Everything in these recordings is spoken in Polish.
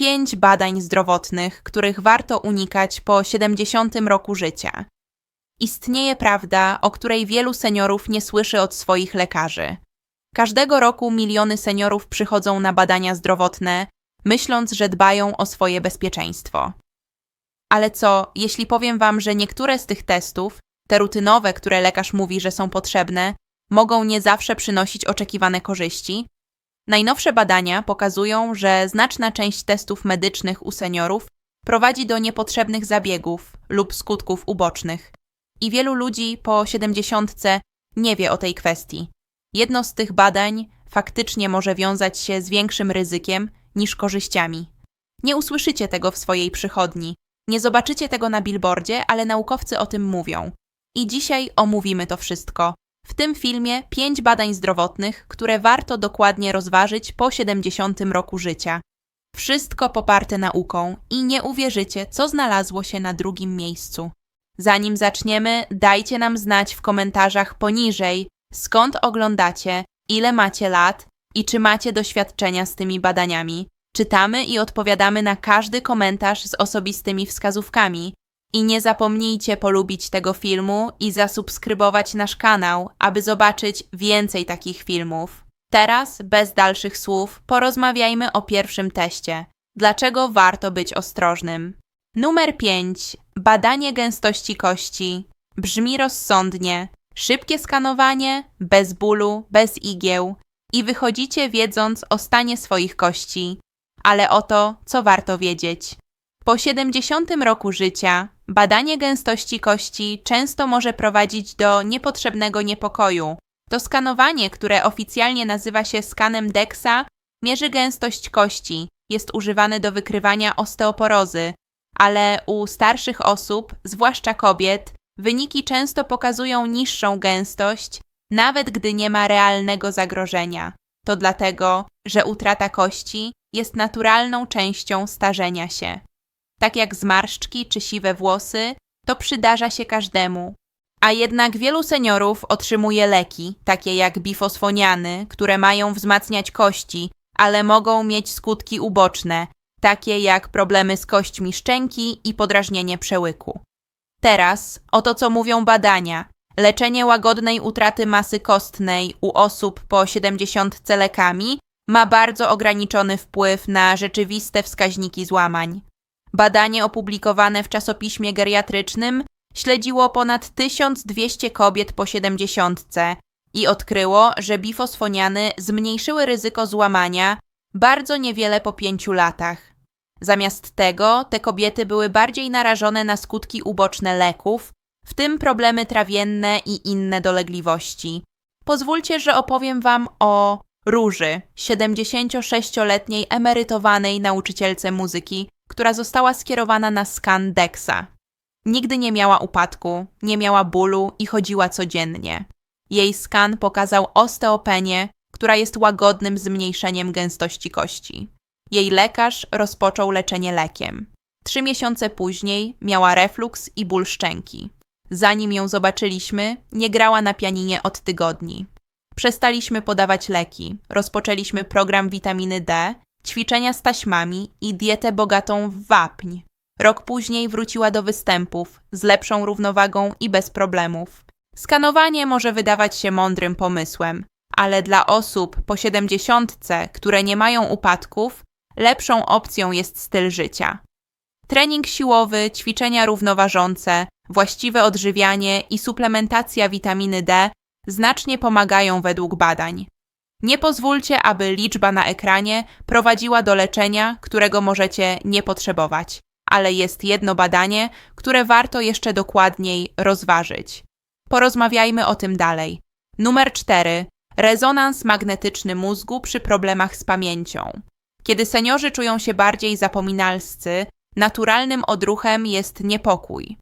pięć badań zdrowotnych, których warto unikać po 70 roku życia. Istnieje prawda, o której wielu seniorów nie słyszy od swoich lekarzy. Każdego roku miliony seniorów przychodzą na badania zdrowotne, myśląc, że dbają o swoje bezpieczeństwo. Ale co, jeśli powiem Wam, że niektóre z tych testów, te rutynowe, które lekarz mówi, że są potrzebne, mogą nie zawsze przynosić oczekiwane korzyści? Najnowsze badania pokazują, że znaczna część testów medycznych u seniorów prowadzi do niepotrzebnych zabiegów lub skutków ubocznych. I wielu ludzi po 70 nie wie o tej kwestii. Jedno z tych badań faktycznie może wiązać się z większym ryzykiem niż korzyściami. Nie usłyszycie tego w swojej przychodni, nie zobaczycie tego na billboardzie, ale naukowcy o tym mówią. I dzisiaj omówimy to wszystko. W tym filmie pięć badań zdrowotnych, które warto dokładnie rozważyć po 70 roku życia. Wszystko poparte nauką i nie uwierzycie, co znalazło się na drugim miejscu. Zanim zaczniemy, dajcie nam znać w komentarzach poniżej, skąd oglądacie, ile macie lat i czy macie doświadczenia z tymi badaniami. Czytamy i odpowiadamy na każdy komentarz z osobistymi wskazówkami. I nie zapomnijcie polubić tego filmu i zasubskrybować nasz kanał, aby zobaczyć więcej takich filmów. Teraz, bez dalszych słów, porozmawiajmy o pierwszym teście. Dlaczego warto być ostrożnym? Numer 5. Badanie gęstości kości. Brzmi rozsądnie. Szybkie skanowanie, bez bólu, bez igieł i wychodzicie wiedząc o stanie swoich kości. Ale o to, co warto wiedzieć. Po 70 roku życia badanie gęstości kości często może prowadzić do niepotrzebnego niepokoju. To skanowanie, które oficjalnie nazywa się skanem DEXA, mierzy gęstość kości, jest używane do wykrywania osteoporozy, ale u starszych osób, zwłaszcza kobiet, wyniki często pokazują niższą gęstość, nawet gdy nie ma realnego zagrożenia. To dlatego, że utrata kości jest naturalną częścią starzenia się. Tak jak zmarszczki czy siwe włosy, to przydarza się każdemu. A jednak wielu seniorów otrzymuje leki, takie jak bifosfoniany, które mają wzmacniać kości, ale mogą mieć skutki uboczne, takie jak problemy z kośćmi szczęki i podrażnienie przełyku. Teraz oto co mówią badania. Leczenie łagodnej utraty masy kostnej u osób po 70 lekami ma bardzo ograniczony wpływ na rzeczywiste wskaźniki złamań. Badanie opublikowane w czasopiśmie geriatrycznym śledziło ponad 1200 kobiet po 70 i odkryło, że bifosfoniany zmniejszyły ryzyko złamania bardzo niewiele po pięciu latach. Zamiast tego te kobiety były bardziej narażone na skutki uboczne leków, w tym problemy trawienne i inne dolegliwości. Pozwólcie, że opowiem Wam o Róży, 76-letniej emerytowanej nauczycielce muzyki, która została skierowana na skan DEXA. Nigdy nie miała upadku, nie miała bólu i chodziła codziennie. Jej skan pokazał osteopenię, która jest łagodnym zmniejszeniem gęstości kości. Jej lekarz rozpoczął leczenie lekiem. Trzy miesiące później miała refluks i ból szczęki. Zanim ją zobaczyliśmy, nie grała na pianinie od tygodni. Przestaliśmy podawać leki, rozpoczęliśmy program witaminy D, ćwiczenia z taśmami i dietę bogatą w wapń. Rok później wróciła do występów z lepszą równowagą i bez problemów. Skanowanie może wydawać się mądrym pomysłem, ale dla osób po siedemdziesiątce, które nie mają upadków, lepszą opcją jest styl życia. Trening siłowy, ćwiczenia równoważące, właściwe odżywianie i suplementacja witaminy D znacznie pomagają według badań. Nie pozwólcie, aby liczba na ekranie prowadziła do leczenia, którego możecie nie potrzebować, ale jest jedno badanie, które warto jeszcze dokładniej rozważyć. Porozmawiajmy o tym dalej. Numer 4. Rezonans magnetyczny mózgu przy problemach z pamięcią. Kiedy seniorzy czują się bardziej zapominalscy, naturalnym odruchem jest niepokój.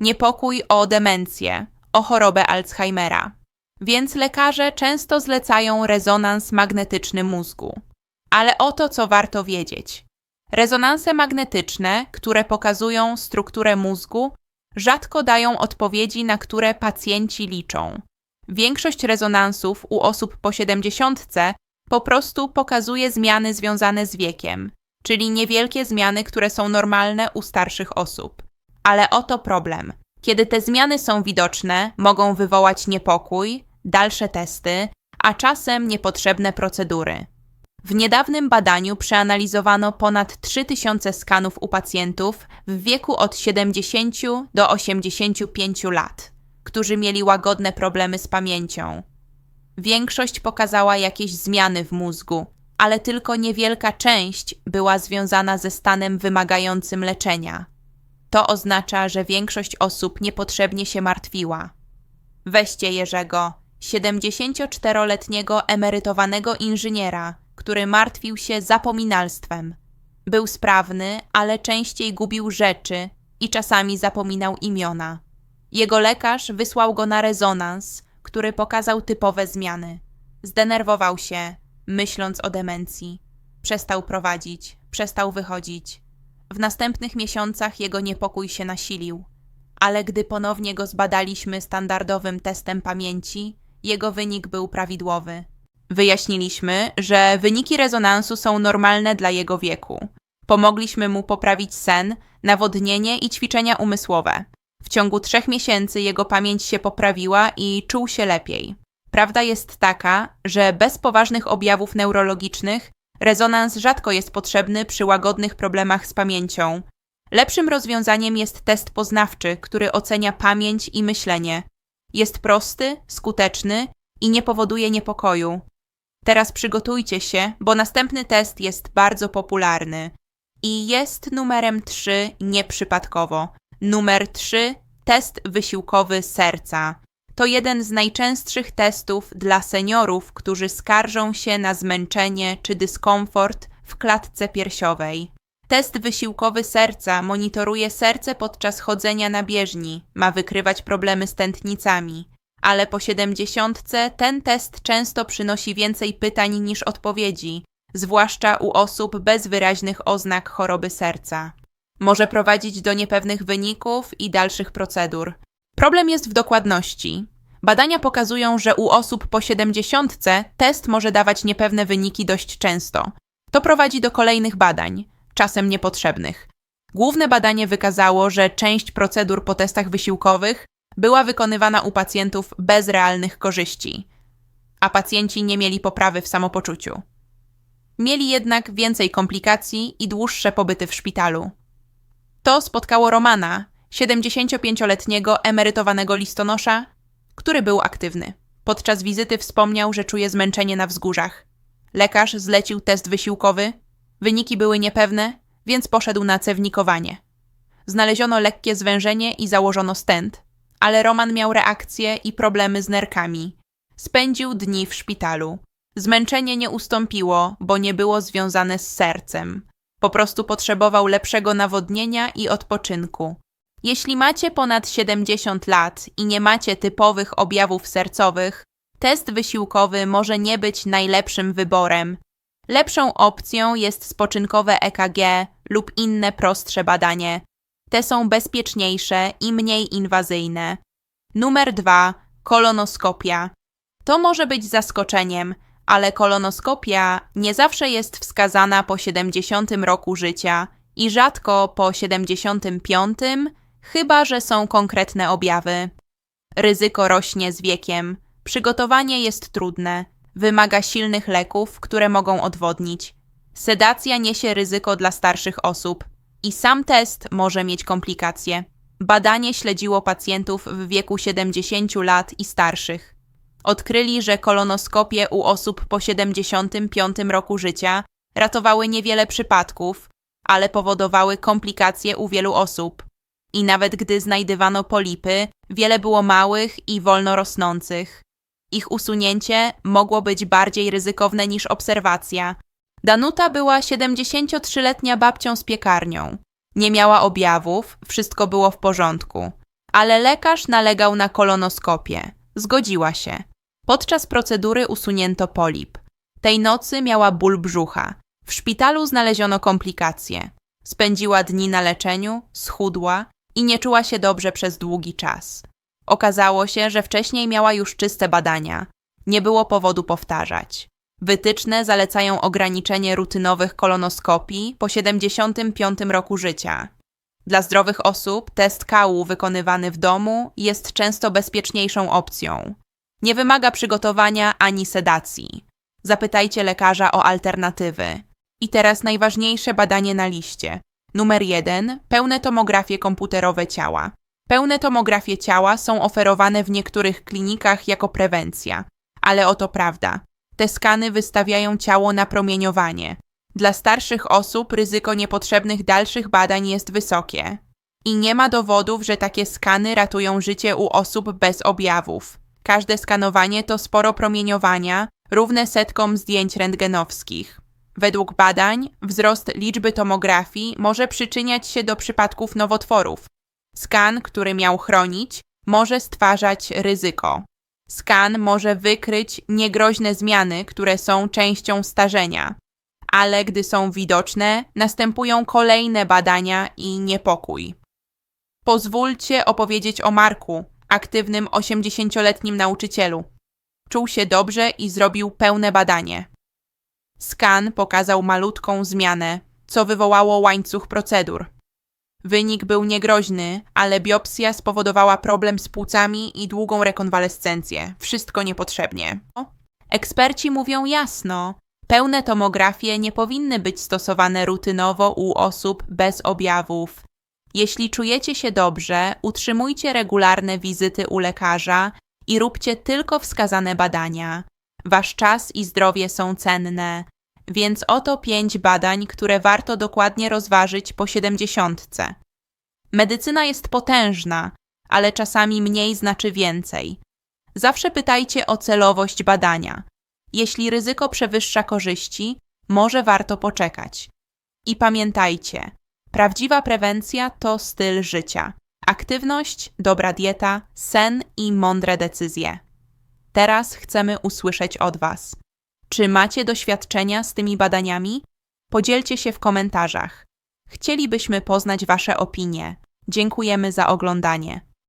Niepokój o demencję, o chorobę Alzheimera. Więc lekarze często zlecają rezonans magnetyczny mózgu. Ale oto co warto wiedzieć. Rezonanse magnetyczne, które pokazują strukturę mózgu, rzadko dają odpowiedzi, na które pacjenci liczą. Większość rezonansów u osób po 70 po prostu pokazuje zmiany związane z wiekiem, czyli niewielkie zmiany, które są normalne u starszych osób. Ale oto problem. Kiedy te zmiany są widoczne, mogą wywołać niepokój, dalsze testy, a czasem niepotrzebne procedury. W niedawnym badaniu przeanalizowano ponad 3000 skanów u pacjentów w wieku od 70 do 85 lat, którzy mieli łagodne problemy z pamięcią. Większość pokazała jakieś zmiany w mózgu, ale tylko niewielka część była związana ze stanem wymagającym leczenia. To oznacza, że większość osób niepotrzebnie się martwiła. Weźcie Jerzego, 74-letniego emerytowanego inżyniera, który martwił się zapominalstwem. Był sprawny, ale częściej gubił rzeczy i czasami zapominał imiona. Jego lekarz wysłał go na rezonans, który pokazał typowe zmiany. Zdenerwował się, myśląc o demencji. Przestał prowadzić, przestał wychodzić. W następnych miesiącach jego niepokój się nasilił, ale gdy ponownie go zbadaliśmy standardowym testem pamięci, jego wynik był prawidłowy. Wyjaśniliśmy, że wyniki rezonansu są normalne dla jego wieku. Pomogliśmy mu poprawić sen, nawodnienie i ćwiczenia umysłowe. W ciągu trzech miesięcy jego pamięć się poprawiła i czuł się lepiej. Prawda jest taka, że bez poważnych objawów neurologicznych rezonans rzadko jest potrzebny przy łagodnych problemach z pamięcią. Lepszym rozwiązaniem jest test poznawczy, który ocenia pamięć i myślenie. Jest prosty, skuteczny i nie powoduje niepokoju. Teraz przygotujcie się, bo następny test jest bardzo popularny i jest numerem 3 nieprzypadkowo. Numer 3 test wysiłkowy serca. To jeden z najczęstszych testów dla seniorów, którzy skarżą się na zmęczenie czy dyskomfort w klatce piersiowej. Test wysiłkowy serca monitoruje serce podczas chodzenia na bieżni, ma wykrywać problemy z tętnicami. Ale po siedemdziesiątce ten test często przynosi więcej pytań niż odpowiedzi, zwłaszcza u osób bez wyraźnych oznak choroby serca. Może prowadzić do niepewnych wyników i dalszych procedur. Problem jest w dokładności. Badania pokazują, że u osób po siedemdziesiątce test może dawać niepewne wyniki dość często. To prowadzi do kolejnych badań, czasem niepotrzebnych. Główne badanie wykazało, że część procedur po testach wysiłkowych była wykonywana u pacjentów bez realnych korzyści, a pacjenci nie mieli poprawy w samopoczuciu. Mieli jednak więcej komplikacji i dłuższe pobyty w szpitalu. To spotkało Romana, 75-letniego emerytowanego listonosza, który był aktywny. Podczas wizyty wspomniał, że czuje zmęczenie na wzgórzach. Lekarz zlecił test wysiłkowy, wyniki były niepewne, więc poszedł na cewnikowanie. Znaleziono lekkie zwężenie i założono stent, ale Roman miał reakcje i problemy z nerkami. Spędził dni w szpitalu. Zmęczenie nie ustąpiło, bo nie było związane z sercem. Po prostu potrzebował lepszego nawodnienia i odpoczynku. Jeśli macie ponad 70 lat i nie macie typowych objawów sercowych, test wysiłkowy może nie być najlepszym wyborem. Lepszą opcją jest spoczynkowe EKG lub inne prostsze badanie. Te są bezpieczniejsze i mniej inwazyjne. Numer 2. Kolonoskopia. To może być zaskoczeniem, ale kolonoskopia nie zawsze jest wskazana po 70 roku życia i rzadko po 75, chyba że są konkretne objawy. Ryzyko rośnie z wiekiem. Przygotowanie jest trudne. Wymaga silnych leków, które mogą odwodnić. Sedacja niesie ryzyko dla starszych osób i sam test może mieć komplikacje. Badanie śledziło pacjentów w wieku 70 lat i starszych. Odkryli, że kolonoskopie u osób po 75 roku życia ratowały niewiele przypadków, ale powodowały komplikacje u wielu osób. I nawet gdy znajdywano polipy, wiele było małych i wolno rosnących. Ich usunięcie mogło być bardziej ryzykowne niż obserwacja. Danuta była 73-letnia babcią z piekarnią. Nie miała objawów, wszystko było w porządku. Ale lekarz nalegał na kolonoskopię. Zgodziła się. Podczas procedury usunięto polip. Tej nocy miała ból brzucha. W szpitalu znaleziono komplikacje. Spędziła dni na leczeniu, schudła i nie czuła się dobrze przez długi czas. Okazało się, że wcześniej miała już czyste badania. Nie było powodu powtarzać. Wytyczne zalecają ograniczenie rutynowych kolonoskopii po 75 roku życia. Dla zdrowych osób test kału wykonywany w domu jest często bezpieczniejszą opcją. Nie wymaga przygotowania ani sedacji. Zapytajcie lekarza o alternatywy. I teraz najważniejsze badanie na liście. Numer jeden: pełne tomografie komputerowe ciała. Pełne tomografie ciała są oferowane w niektórych klinikach jako prewencja, ale oto prawda. Te skany wystawiają ciało na promieniowanie. Dla starszych osób ryzyko niepotrzebnych dalszych badań jest wysokie. I nie ma dowodów, że takie skany ratują życie u osób bez objawów. Każde skanowanie to sporo promieniowania, równe setkom zdjęć rentgenowskich. Według badań, wzrost liczby tomografii może przyczyniać się do przypadków nowotworów. Skan, który miał chronić, może stwarzać ryzyko. Skan może wykryć niegroźne zmiany, które są częścią starzenia, ale gdy są widoczne, następują kolejne badania i niepokój. Pozwólcie opowiedzieć o Marku, aktywnym 80-letnim nauczycielu. Czuł się dobrze i zrobił pełne badanie. Skan pokazał malutką zmianę, co wywołało łańcuch procedur. Wynik był niegroźny, ale biopsja spowodowała problem z płucami i długą rekonwalescencję. Wszystko niepotrzebnie. Eksperci mówią jasno, pełne tomografie nie powinny być stosowane rutynowo u osób bez objawów. Jeśli czujecie się dobrze, utrzymujcie regularne wizyty u lekarza i róbcie tylko wskazane badania. Wasz czas i zdrowie są cenne, więc oto pięć badań, które warto dokładnie rozważyć po siedemdziesiątce. Medycyna jest potężna, ale czasami mniej znaczy więcej. Zawsze pytajcie o celowość badania. Jeśli ryzyko przewyższa korzyści, może warto poczekać. I pamiętajcie, prawdziwa prewencja to styl życia. Aktywność, dobra dieta, sen i mądre decyzje. Teraz chcemy usłyszeć od Was. Czy macie doświadczenia z tymi badaniami? Podzielcie się w komentarzach. Chcielibyśmy poznać Wasze opinie. Dziękujemy za oglądanie.